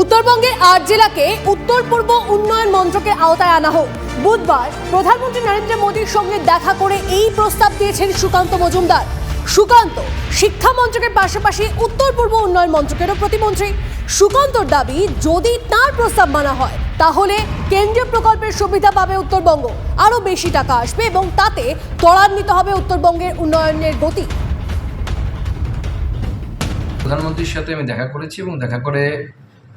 উত্তরবঙ্গের আট জেলাকে উত্তর পূর্ব উন্নয়ন মন্ত্রকের আওতায় আনা হোক। বুধবার প্রধানমন্ত্রী নরেন্দ্র মোদীর সঙ্গে দেখা করে এই প্রস্তাব দিয়েছেন সুকান্ত মজুমদার। সুকান্ত শিক্ষা মন্ত্রকের পাশাপাশি উত্তর পূর্ব উন্নয়ন মন্ত্রকেরও প্রতিমন্ত্রী। সুকান্তর দাবি, যদি তার প্রস্তাব মানা হয়, তাহলে কেন্দ্রীয় প্রকল্পের সুবিধা পাবে উত্তরবঙ্গ। আরও বেশি টাকা আসবে এবং তাতে ত্বরান্বিত হবে উত্তরবঙ্গের উন্নয়নের গতি। প্রধানমন্ত্রীর সাথে আমি দেখা করেছি এবং দেখা করে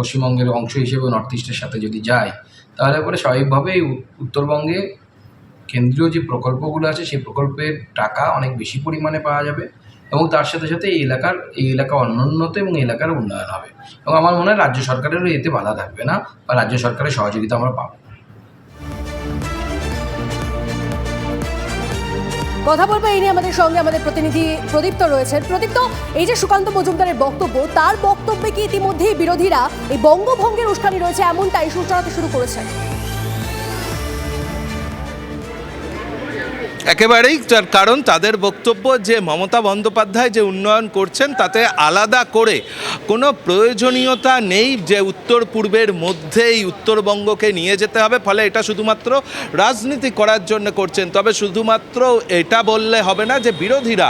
পশ্চিমবঙ্গের অংশ হিসেবে নর্থ ইস্টের সাথে যদি যায়, তাহলে পরে স্বাভাবিকভাবে উত- উত্তরবঙ্গে কেন্দ্রীয় যে প্রকল্পগুলো আছে, সেই প্রকল্পের টাকা অনেক বেশি পরিমাণে পাওয়া যাবে এবং তার সাথে সাথে এই এলাকার, এই এলাকা অনুন্নত এবং এলাকার উন্নয়ন হবে। এবং আমার মনে হয় রাজ্য সরকারেরও এতে বাধা থাকবে না বা রাজ্য সরকারের সহযোগিতা আমরা পাবো। কথা বলব এই নিয়ে আমাদের সঙ্গে আমাদের প্রতিনিধি প্রদীপ্ত রয়েছেন। প্রদীপ্ত, এই যে সুকান্ত মজুমদারের বক্তব্য, তার বক্তব্যে কি ইতিমধ্যেই বিরোধীরা এই বঙ্গভঙ্গের উস্কানি রয়েছে? এমনটাই ইস্যু চালাতে শুরু করেছে। একেবারেই তার কারণ তাদের বক্তব্য যে মমতা বন্দ্যোপাধ্যায় যে উন্নয়ন করছেন তাতে আলাদা করে কোনো প্রয়োজনীয়তা নেই যে উত্তর পূর্বের মধ্যেই উত্তরবঙ্গকে নিয়ে যেতে হবে, ফলে এটা শুধুমাত্র রাজনীতি করার জন্য করছেন। তবে শুধুমাত্র এটা বললে হবে না যে বিরোধীরা,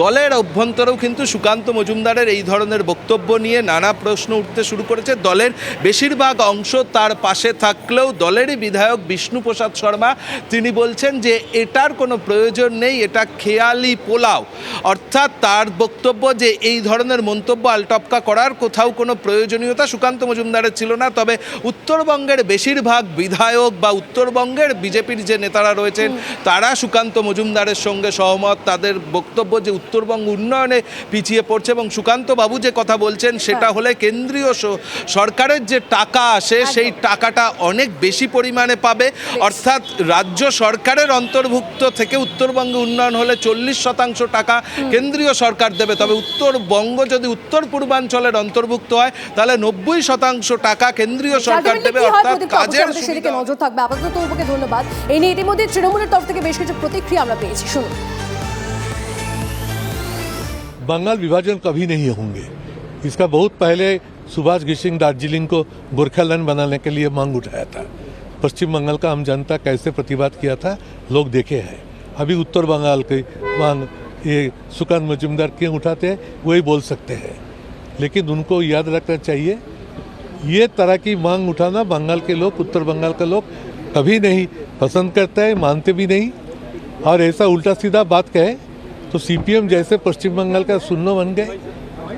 দলের অভ্যন্তরেও কিন্তু সুকান্ত মজুমদারের এই ধরনের বক্তব্য নিয়ে নানা প্রশ্ন উঠতে শুরু করেছে। দলের বেশিরভাগ অংশ তার পাশে থাকলেও দলেরই বিধায়ক বিষ্ণুপ্রসাদ শর্মা, তিনি বলছেন যে এটার কোনো প্রয়োজন নেই এটা খেয়ালি পোলাও। অর্থাৎ তার বক্তব্য যে এই ধরনের মন্তব্য আলটপকা করার কোথাও কোনো প্রয়োজনীয়তা সুকান্ত মজুমদারের ছিল না তবে উত্তরবঙ্গের বেশিরভাগ বিধায়ক বা উত্তরবঙ্গের বিজেপির যে নেতারা রয়েছেন তারা সুকান্ত মজুমদারের সঙ্গে সহমত। তাদের বক্তব্য যে উত্তরবঙ্গ উন্নয়নে পিছিয়ে পড়ছে এবং সুকান্ত বাবু যে কথা বলছেন সেটা হলে কেন্দ্রীয় সরকারের যে টাকা আসে সেই টাকাটা অনেক বেশি পরিমাণে পাবে। অর্থাৎ রাজ্য সরকারের অন্তর্ভুক্ত থেকে উত্তরবঙ্গে উন্নয়ন হলে চল্লিশ শতাংশ টাকা কেন্দ্রীয় সরকার দেবে তবে উত্তরবঙ্গ যদি উত্তর পূর্বাঞ্চলের অন্তর্ভুক্ত হয় তাহলে নব্বই শতাংশ টাকা কেন্দ্রীয় সরকার Ultimately দেবে কি হয় অর্থাৎ প্রদীপ্ত? অবশ্যই কাজের আমাদের সেদিকে সুবিধা নজর থাকবে আপাতত তোমাকে ধন্যবাদ এই নিয়ে ইতিমধ্যে তৃণমূলের তরফ থেকে বেশ কিছু প্রতিক্রিয়া আমরা পেয়েছি শুনুন बंगाल विभाजन कभी नहीं होंगे इसका बहुत पहले सुभाष घिसिंग दार्जिलिंग को गोरखालैंड बनाने के लिए मांग उठाया था पश्चिम बंगाल का आम जनता कैसे प्रतिवाद किया था लोग देखे हैं अभी उत्तर बंगाल की मांग ये सुकांत मजुमदार क्यों उठाते हैं वही बोल सकते हैं लेकिन उनको याद रखना चाहिए ये तरह की मांग उठाना बंगाल के लोग उत्तर बंगाल के लोग कभी नहीं पसंद करते हैं मानते भी नहीं और ऐसा उल्टा सीधा बात कहे तो सीपीएम जैसे पश्चिम बंगाल का शून्य बन गए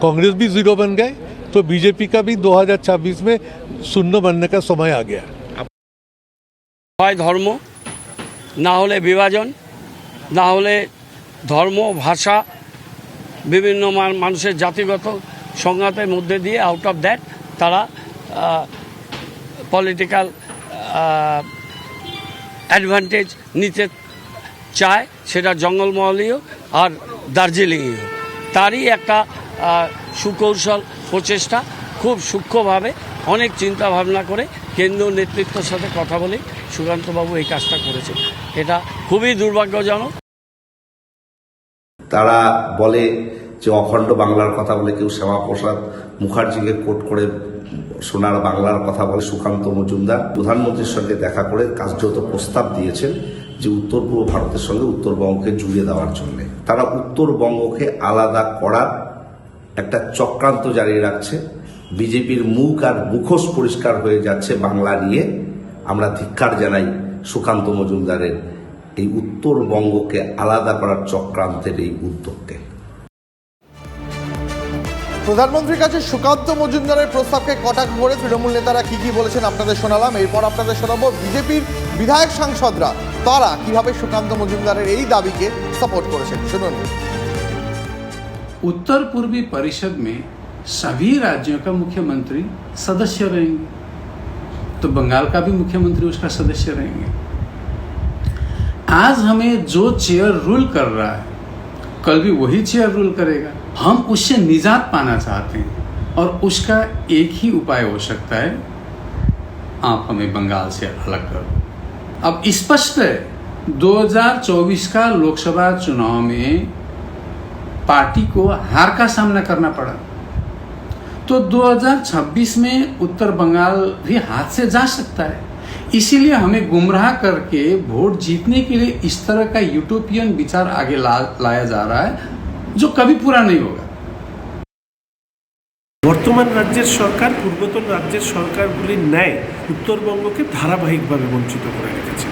कांग्रेस भी जीरो बन गए तो बीजेपी का भी 2026 में शून्य बनने का समय आ गया হয় ধর্ম না হলে বিভাজন না হলে ধর্ম, ভাষা, বিভিন্ন মানুষের জাতিগত সংঘাতের মধ্যে দিয়ে আউট অফ দ্যাট তারা পলিটিক্যাল অ্যাডভান্টেজ নিতে চায় সেটা জঙ্গলমহলীয় আর দার্জিলিংয়েও। তারই একটা সুকৌশল, প্রচেষ্টা খুব সূক্ষ্মভাবে অনেক চিন্তা ভাবনা করে কেন্দ্রীয় নেতৃত্বের সাথে কথা বলে সুকান্তবাবু এই কাজটা করেছে এটা খুবই দুর্ভাগ্যজনক। তারা বলে যে অখণ্ড বাংলার কথা বলে কেউ শ্যামাপ্রসাদ মুখার্জিকে কোট করে সোনার বাংলার কথা বলে সুকান্ত মজুমদার। প্রধানমন্ত্রীর সঙ্গে দেখা করে কার্যত প্রস্তাব দিয়েছেন যে উত্তর পূর্ব ভারতের সঙ্গে উত্তরবঙ্গকে জুড়ে দেওয়ার জন্য। তারা উত্তরবঙ্গকে আলাদা করার একটা চক্রান্ত জারি রাখছে। বিজেপির মুখ আর মুখোশ পরিষ্কার হয়ে যাচ্ছে বাংলা নিয়ে আমরা ধিক্কার জানাই সুকান্ত মজুমদারের এই উত্তরবঙ্গকে আলাদা করার চক্রান্তের এই উদ্যোগকে প্রধানমন্ত্রীর কাছে সুকান্ত মজুমদারের প্রস্তাবকে কটাক্ষ করে তৃণমূল নেতারা কি কি বলেছেন আপনাদের শোনালাম এরপর আপনাদের শোনাবো বিজেপির বিধায়ক সাংসদরা তারা কিভাবে সুকান্ত মজুমদারের এই দাবিকে সাপোর্ট করেছেন শুনুন उत्तर पूर्वी परिषद में सभी राज्यों का मुख्यमंत्री सदस्य रहेंगे। तो बंगाल का भी मुख्यमंत्री उसका सदस्य रहेंगे। आज हमें जो चेयर रूल कर रहा है, कल भी वही चेयर रूल करेगा। हम उससे निजात पाना चाहते हैं और उसका एक ही उपाय हो सकता है, आप हमें बंगाल से अलग करो। अब स्पष्ट है 2024 का लोकसभा चुनाव में पार्टी को हार का सामना करना पड़ा। तो 2026 में उत्तर बंगाल भी हाथ से जा सकता है इसीलिए हमें गुमराह करके वोट जीतने के लिए इस तरह का यूटोपियन विचार आगे ला, लाया जा रहा है जो कभी पूरा नहीं होगा বর্তমান রাজ্যের সরকার পূর্বতন রাজ্যের সরকারগুলির ন্যায় উত্তরবঙ্গকে ধারাবাহিকভাবে বঞ্চিত করে রেখেছে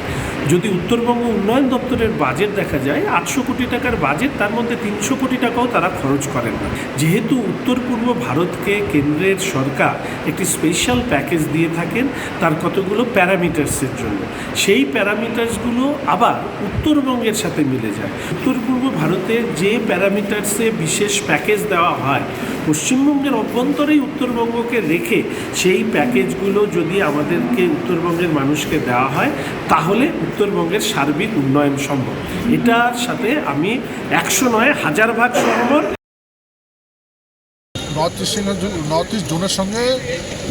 যদি উত্তরবঙ্গ উন্নয়ন দপ্তরের বাজেট দেখা যায়, আটশো কোটি টাকার বাজেট, তার মধ্যে তিনশো কোটি টাকাও তারা খরচ করেন না। যেহেতু উত্তর পূর্ব ভারতকে কেন্দ্রের সরকার একটি স্পেশাল প্যাকেজ দিয়ে থাকেন, তার কতগুলো প্যারামিটার্সের জন্য। সেই প্যারামিটার্সগুলো আবার উত্তরবঙ্গের সাথে মিলে যায়। উত্তর পূর্ব ভারতের যে প্যারামিটার্সে বিশেষ প্যাকেজ দেওয়া হয়, পশ্চিমবঙ্গের অভ্যন্তরেই উত্তরবঙ্গকে রেখে সেই প্যাকেজগুলো যদি আমাদেরকে উত্তরবঙ্গের মানুষকে দেওয়া হয়, তাহলে উত্তরবঙ্গের সার্বিক উন্নয়ন সম্ভব। এটার সাথে আমি একশো নয় হাজার ভাগ সহমত। নর্থ ইস্ট নর্থ ইস্ট জোনের সঙ্গে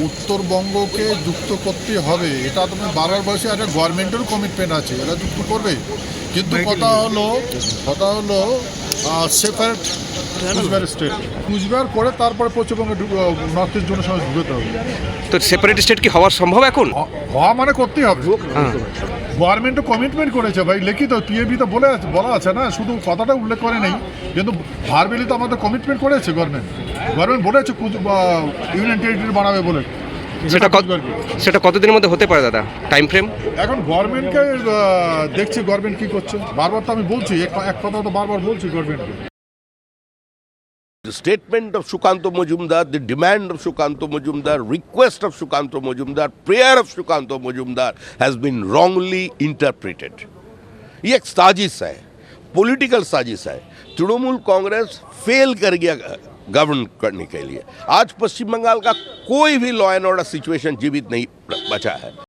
উত্তরবঙ্গকে যুক্ত করতে হবে। এটা তুমি বারবার বলছি একটা গভর্নমেন্টেরও কমিটমেন্ট আছে এটা যুক্ত করবে। কিন্তু কথা হলো কথা হলো সেপারেট কুচবিহার স্টেট কুচবিহার করে তারপরে পশ্চিমবঙ্গে নর্থ ইস্ট জোনের সঙ্গে ঢুকতে হবে। তো সেপারেট স্টেট কি হওয়া সম্ভব এখন? হওয়া মানে করতেই হবে। গভর্নমেন্টও কমিটমেন্ট করেছে ভাই লিখিত টিএবি তো বলে আছে বলা আছে না শুধু কথাটা উল্লেখ করে নেই কিন্তু ভারবেলি তো আমাদের কমিটমেন্ট করেছে গভর্নমেন্ট গভর্নমেন্ট বলেছে ইউনিয়ন টেরিটরি বানাবে বলে। সেটা কত সেটা কতদিনের মধ্যে হতে পারে দাদা? টাইম ফ্রেম এখন গভর্নমেন্টকে দেখছি গভর্নমেন্ট কি করছে। বারবার তো আমি বলছি এক- এক কথা তো বারবার বলছি গভর্নমেন্টকে The statement of Shukanto Majumdar, the demand of Shukanto Majumdar, request of Shukanto Majumdar, prayer of Shukanto Majumdar has been wrongly interpreted. ये एक साजिश है पॉलिटिकल साजिश है तृणमूल कांग्रेस फेल कर गया गवर्न करने के लिए आज पश्चिम बंगाल का कोई भी लॉ एंड ऑर्डर सिचुएशन जीवित नहीं बचा है